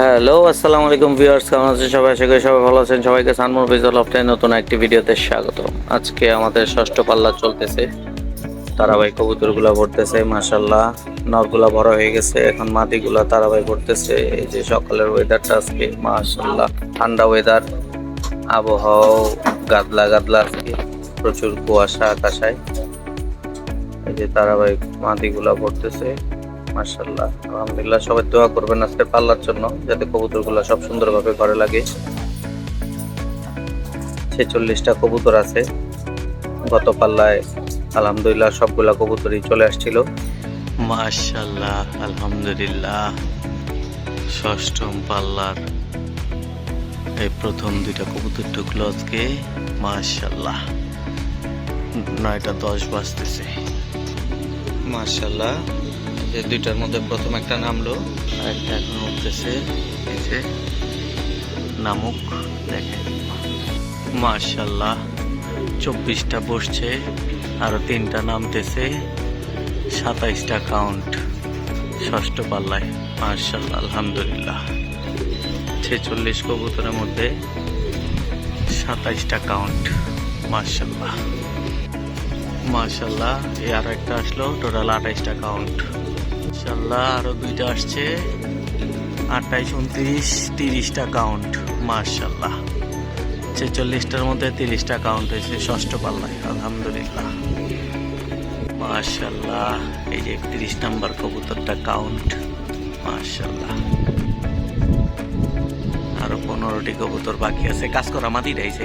Hello আসসালামু আলাইকুম viewers, কেমন আছেন সবাই? আশা করি সবাই ভালো আছেন। সবাইকে সানমোর ভিজুয়াল অফটাই নতুন একটি ভিডিওতে স্বাগত আজকে আমাদের ষষ্ঠ পাল্লা চলতেছে। তারাবাই কবুতরগুলা ভরতেছে মাশাল্লাহ নরগুলা বড় হয়ে গেছে, এখন মাটিগুলা তারাবাই ভরতেছে এই যে সকালের ওয়েদারটা আজকে মাশাল্লাহ ঠান্ডা ওয়েদার আবহাওয়া গাদলা গাদলা আজকে। প্রচুর কুয়াশা আকাশায়। এই যে তারাবাই মাটিগুলা ভরতেছে মাশাল্লাহ আলহামদুলিল্লাহ, সবাই দোয়া করবেন আজকে পাল্লার জন্য, যাতে কবুতরগুলো সব সুন্দরভাবে ঘরে লাগে। ছেচল্লিশটা কবুতর আছে। গত পাল্লায় আলহামদুলিল্লাহ সবগুলা কবুতরই চলে আসছিল। মাশাল্লাহ আলহামদুলিল্লাহ। ষষ্ঠম পাল্লার এই প্রথম দুইটা কবুতর ঢুকলো আজকে। মাশাল্লাহ নয়টা দশ বাজতেছে। মাশাল্লাহ যে দুইটার মধ্যে প্রথম একটা নামলো, আর একটা এখন উঠতেছে যে নামুক, দেখেন। মাশাল্লাহ চব্বিশটা বসছে, আরও তিনটা নামতেছে, সাতাইশটা কাউন্ট ষষ্ঠ পাল্লায়। মার্শাল্লাহ আলহামদুলিল্লাহ। ছেচল্লিশ কবুতরের মধ্যে সাতাইশটা কাউন্ট মার্শাল্লাহ মার্শাল্লাহ এই আর একটা আসলো টোটাল আঠাইশটা কাউন্ট মার্শাল্লাহ আরও দুইটা আসছে। আটাইশ উনত্রিশ, তিরিশটা কাউন্ট মার্শাল্লাহ ছেচল্লিশটার মধ্যে তিরিশটা কাউন্ট হয়েছে ষষ্ঠ পাল্লায়, আলহামদুলিল্লাহ। মার্শাল্লাহ এই যে একত্রিশ নাম্বার কবুতরটা কাউন্ট মার্শাল্লাহ আরও পনেরোটি কবুতর বাকি আছে, কাজ করা মাটি রয়েছে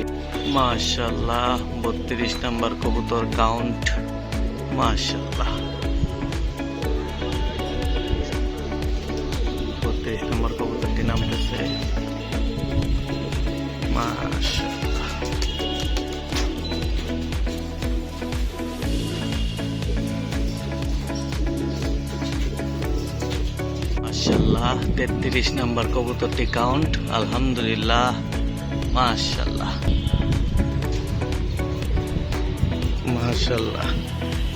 মার্শাল্লাহ বত্রিশ নাম্বার কবুতর কাউন্ট মার্শাল্লাহ বত্রিশ নম্বর কবুতরটি নামতেছে মাশাআল্লাহ। মাশাল্লাহ তেত্রিশ নম্বর কবুতরটি কাউন্ট। আলহামদুলিল্লাহ মাশাল্লাহ মাশাল্লাহ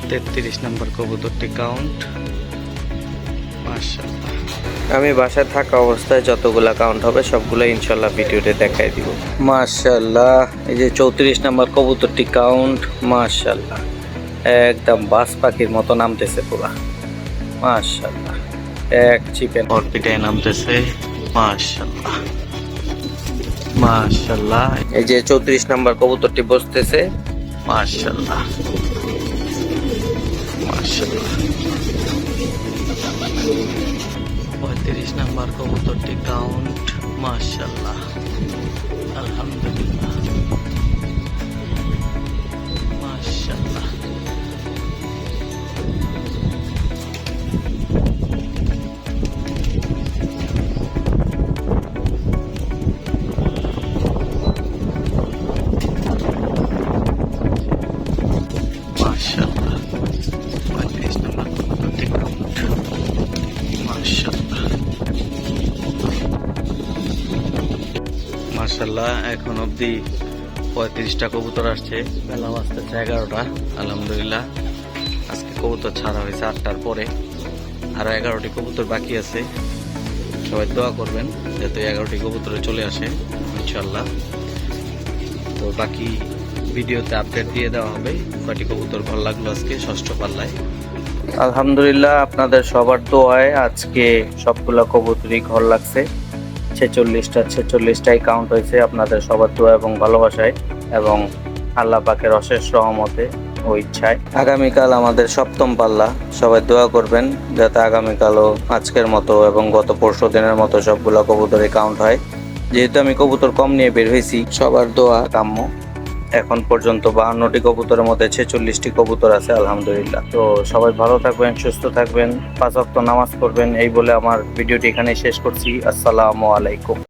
তেত্রিশ নম্বর কবুতরটি কাউন্ট। আমি বাসায় থাকা অবস্থায় যতগুলা কাউন্ট হবে সবগুলো ইনশাল্লাহ ভিডিওতে দেখাই দিব। মাশাল্লাহ এই যে চৌত্রিশ নাম্বার কবুতরটি কাউন্ট মাশাল্লাহ একদম বাস পাখির মতো নামতেছে পুরা। মাশাল্লাহ এক চিপেন অর্পিটায় নামতেছে। মাশাল্লাহ মাশাল্লাহ এই যে চৌত্রিশ নাম্বার কবুতরটি বসতেছে। মাশাল্লাহ মাশাল্লাহ পঁয়ত্রিশ নাম্বার কবুতরটি কাউন্ট মার্শাল্লাহ আলহামদুলিল্লাহ। মাশাল্লাহ এখন অবধি পঁয়ত্রিশটা কবুতর আসছে। বেলা বাজতেছে এগারোটা, আলহামদুলিল্লাহ। আজকে কবুতর ছাড়া হয়েছে আটটার পরে। আরও এগারোটি কবুতর বাকি আছে। সবাই দোয়া করবেন যাতে এগারোটি কবুতরে চলে আসে ইনশাল্লাহ তো বাকি ভিডিওতে আপডেট দিয়ে দেওয়া হবে কয়টি কবুতর ভালো লাগল আজকে ষষ্ঠ পাল্লায়। আলহামদুলিল্লাহ, আপনাদের সবার দোয়ায় আজকে সবগুলা কবুতরই ঘর লাগছে। ছেচল্লিশটা, ছেচল্লিশটাই কাউন্ট হয়েছে আপনাদের সবার দোয়া এবং ভালোবাসায় এবং আল্লাহ পাকের অশেষ রহমতে ও ইচ্ছায়। আগামীকাল আমাদের সপ্তম পাল্লা, সবাই দোয়া করবেন যাতে আগামীকালও আজকের মতো এবং গত পরশু দিনের মতো সবগুলো কবুতরে কাউন্ট হয়। যেহেতু আমি কবুতর কম নিয়ে বের হয়েছি, সবার দোয়া কাম্য। এখন পর্যন্ত বাহান্নটি কবুতরের মধ্যে ছেচল্লিশটি কবুতর আছে, আলহামদুলিল্লাহ। তো সবাই ভালো থাকবেন, সুস্থ থাকবেন, পাঁচ ওয়াক্ত নামাজ পড়বেন, এই বলে আমার ভিডিওটি এখানে শেষ করছি। আসসালামু আলাইকুম।